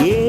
యేసు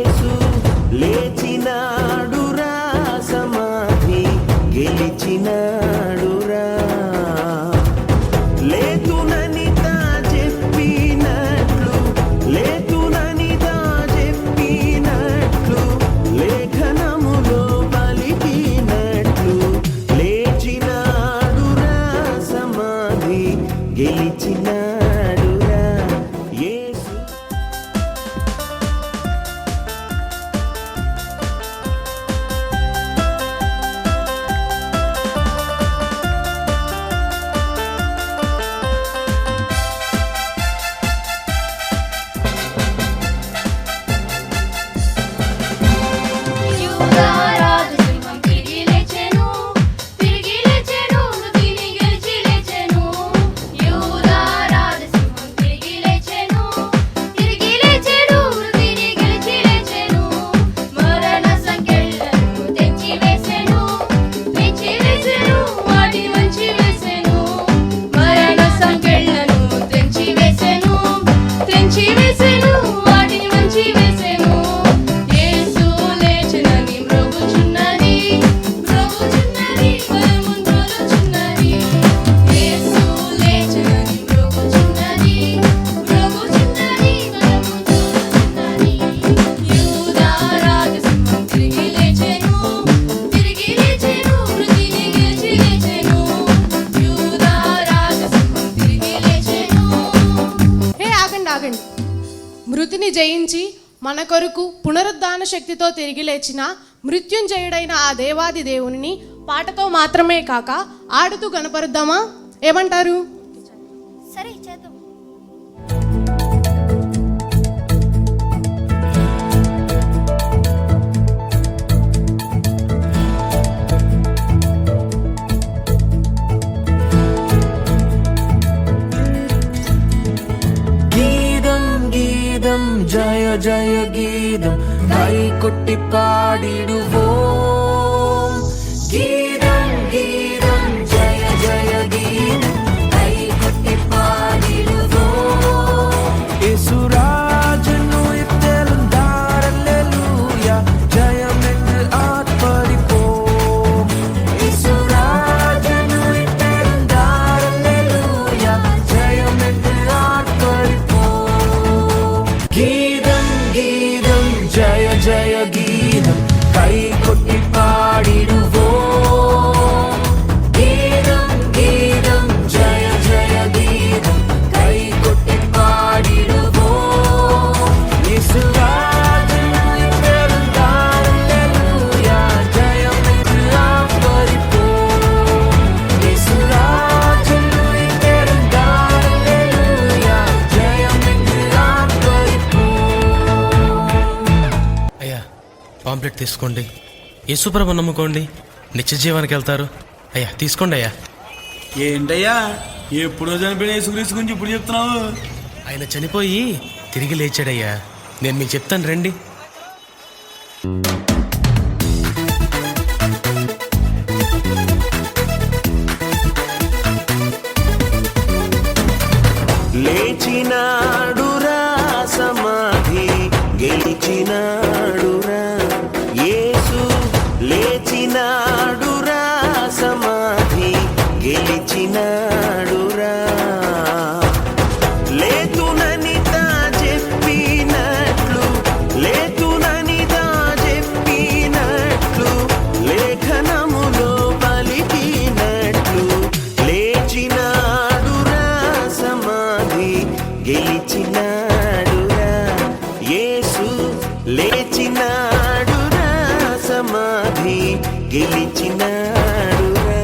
జయించి మన కొరకు పునరుద్ధాన శక్తితో తిరిగి లేచిన మృత్యుంజయుడైన ఆ దేవాది దేవుని పాటతో మాత్రమే కాక ఆడుతూ కనపరుద్దామా ఏమంటారు? సరే చేద్దాం. ജയഗീതം കൈകൊട്ടി പാടിടുവോ. ഗീ పాంప్లెట్ తీసుకోండి. యేసుప్రభ నమ్ముకోండి. నిత్య జీవానికి వెళ్తారు. అయ్యా తీసుకోండి అయ్యా. ఏంటయ్యా? ఎప్పుడో చనిపోయిన యేసుక్రీస్తు గురించి ఇప్పుడు చెప్తున్నావు? ఆయన చనిపోయి తిరిగి లేచాడయ్యా. నేను మీకు చెప్తాను రండి. గెలిచినాడురా సమాధి గెలిచినాడురా. లేతునని తా చెప్పినట్లు లేతునని తా చెప్పినట్లు లేఖనములో పలికినట్లు లేచినాడురా సమాధి గెలిచినాడురా. యేసు లేచినా గెలిచినాడురా.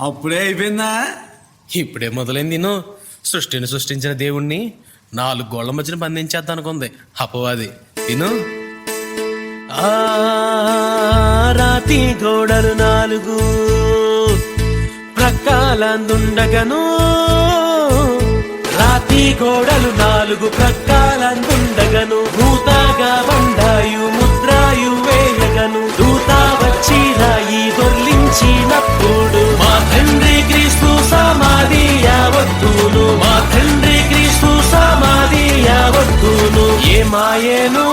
అప్పుడే అయిపోయిందా? ఇప్పుడే మొదలైంది నేను సృష్టిని సృష్టించిన దేవుణ్ణి నాలుగు గోళ్ళ మధ్యన బంధించేద్దాం అనుకుంది. అపవాది. తిను ఆ రాతి గోడలు నాలుగు ప్రకాలందుండగను రాతి గోడలు నాలుగు ప్రకాలందుండగను భూతాగా బండాయు దొర్లించినప్పుడు మా తండ్రి క్రీస్తు సమాధి యావత్తును మా తండ్రి క్రీస్తు సమాధి యావత్తును. ఏ ఏమాయేను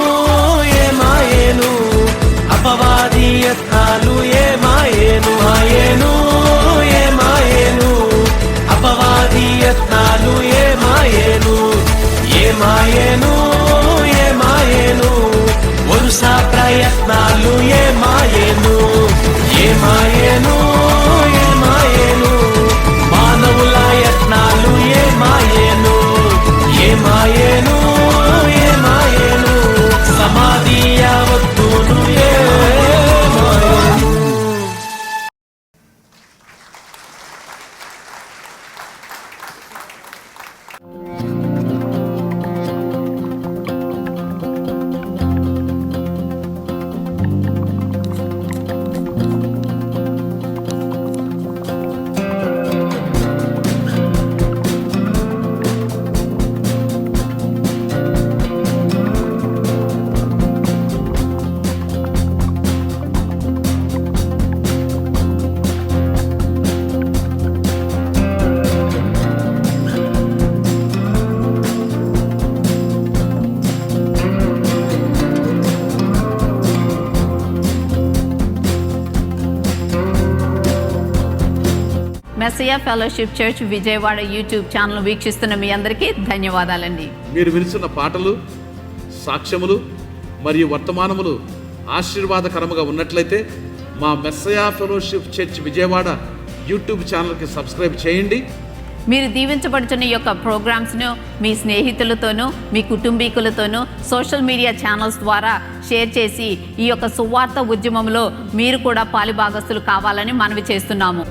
Messiah fellowship church Vijayawada YouTube channel వీక్షిస్తున్న మీ అందరికీ ధన్యవాదాలండి. మీరు వినుచున్న పాటలు సాక్ష్యములు మరియు వర్తమానములు ఆశీర్వాదకరముగా ఉన్నట్లయితే మా Messiah fellowship church Vijayawada YouTube ఛానల్కి సబ్స్క్రైబ్ చేయండి. మీరు దీవించబడుతున్న ఈ యొక్క ప్రోగ్రామ్స్ను మీ స్నేహితులతోనూ మీ కుటుంబీకులతోనూ సోషల్ మీడియా ఛానల్స్ ద్వారా షేర్ చేసి ఈ యొక్క సువార్త ఉద్యమంలో మీరు కూడా పాలిభాగస్తులు కావాలని మనవి చేస్తున్నాము.